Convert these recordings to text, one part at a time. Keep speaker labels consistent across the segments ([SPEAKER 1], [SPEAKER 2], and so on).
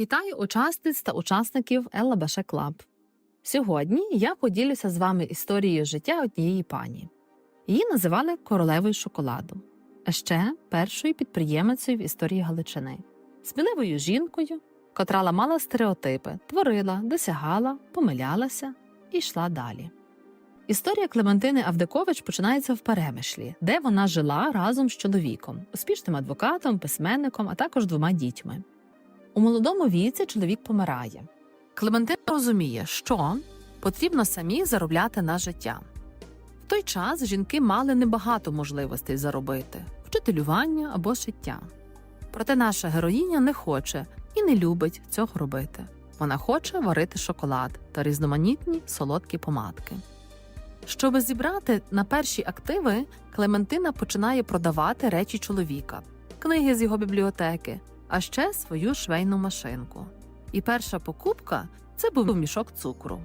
[SPEAKER 1] Вітаю учасниць та учасників ЛБШ Клаб. Сьогодні я поділюся з вами історією життя однієї пані. Її називали королевою шоколаду, а ще першою підприємицею в історії Галичини, сміливою жінкою, котра ламала стереотипи, творила, досягала, помилялася і йшла далі. Історія Клементини Авдикович починається в Перемишлі, де вона жила разом з чоловіком, успішним адвокатом, письменником, а також двома дітьми. У молодому віці чоловік помирає. Клементина розуміє, що потрібно самі заробляти на життя. В той час жінки мали небагато можливостей заробити вчителювання або шиття. Проте наша героїня не хоче і не любить цього робити. Вона хоче варити шоколад та різноманітні солодкі помадки. Щоби зібрати на перші активи, Клементина починає продавати речі чоловіка, книги з його бібліотеки, а ще свою швейну машинку. І перша покупка це був мішок цукру.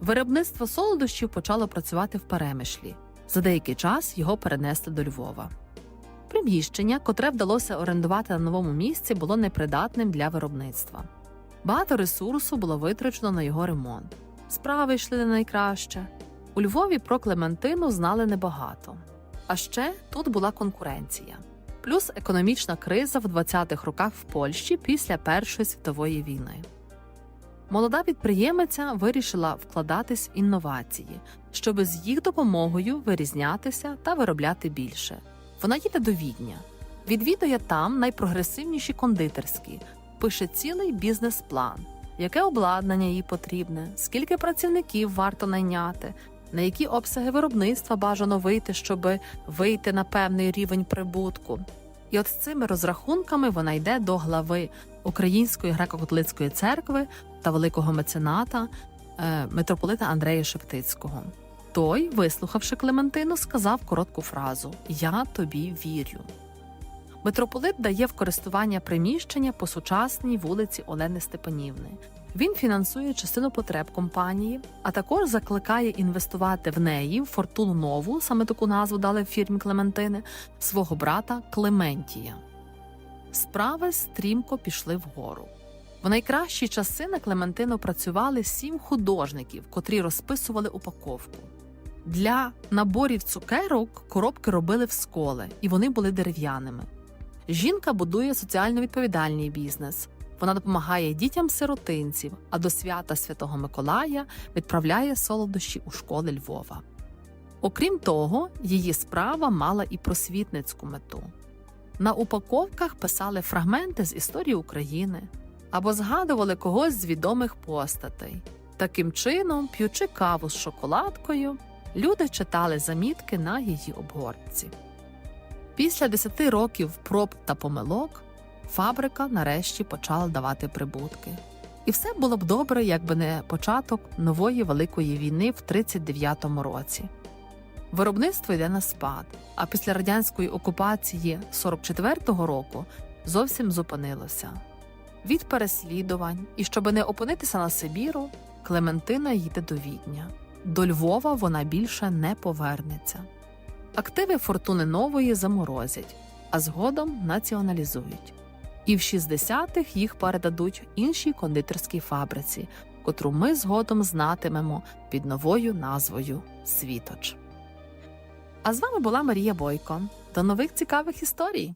[SPEAKER 1] Виробництво солодощів почало працювати в перемишлі. За деякий час його перенесли до Львова. Приміщення, котре вдалося орендувати на новому місці, було непридатним для виробництва. Багато ресурсу було витрачено на його ремонт. Справи йшли не найкраще. У Львові про Клементину знали небагато. А ще тут була конкуренція плюс економічна криза в 20-х роках в Польщі після Першої світової війни. Молода підприємиця вирішила вкладатись в інновації, щоб з їх допомогою вирізнятися та виробляти більше. Вона їде до Відня, відвідує там найпрогресивніші кондитерські, пише цілий бізнес-план, яке обладнання їй потрібне, скільки працівників варто найняти, на які обсяги виробництва бажано вийти, щоб вийти на певний рівень прибутку. І от з цими розрахунками вона йде до глави Української греко-католицької церкви та великого мецената е, митрополита Андрея Шептицького. Той, вислухавши Клементину, сказав коротку фразу Я тобі вірю. Митрополит дає в користування приміщення по сучасній вулиці Олени Степанівни. Він фінансує частину потреб компанії, а також закликає інвестувати в неї в фортуну нову, саме таку назву дали фірмі Клементини, свого брата Клементія. Справи стрімко пішли вгору. В найкращі часи на Клементину працювали сім художників, котрі розписували упаковку. Для наборів цукерок коробки робили в сколи, і вони були дерев'яними. Жінка будує соціально відповідальний бізнес. Вона допомагає дітям сиротинців, а до свята Святого Миколая відправляє солодощі у школи Львова. Окрім того, її справа мала і просвітницьку мету. На упаковках писали фрагменти з історії України або згадували когось з відомих постатей. Таким чином, п'ючи каву з шоколадкою, люди читали замітки на її обгортці. Після 10 років проб та помилок фабрика нарешті почала давати прибутки. І все було б добре, якби не початок нової великої війни в 39-му році. Виробництво йде на спад, а після радянської окупації 44-го року зовсім зупинилося. Від переслідувань, і щоб не опинитися на Сибіру, Клементина їде до Відня. До Львова вона більше не повернеться. Активи фортуни нової заморозять, а згодом націоналізують. І в 60-х їх передадуть іншій кондитерській фабриці, котру ми згодом знатимемо під новою назвою Світоч. А з вами була Марія Бойко. До нових цікавих історій!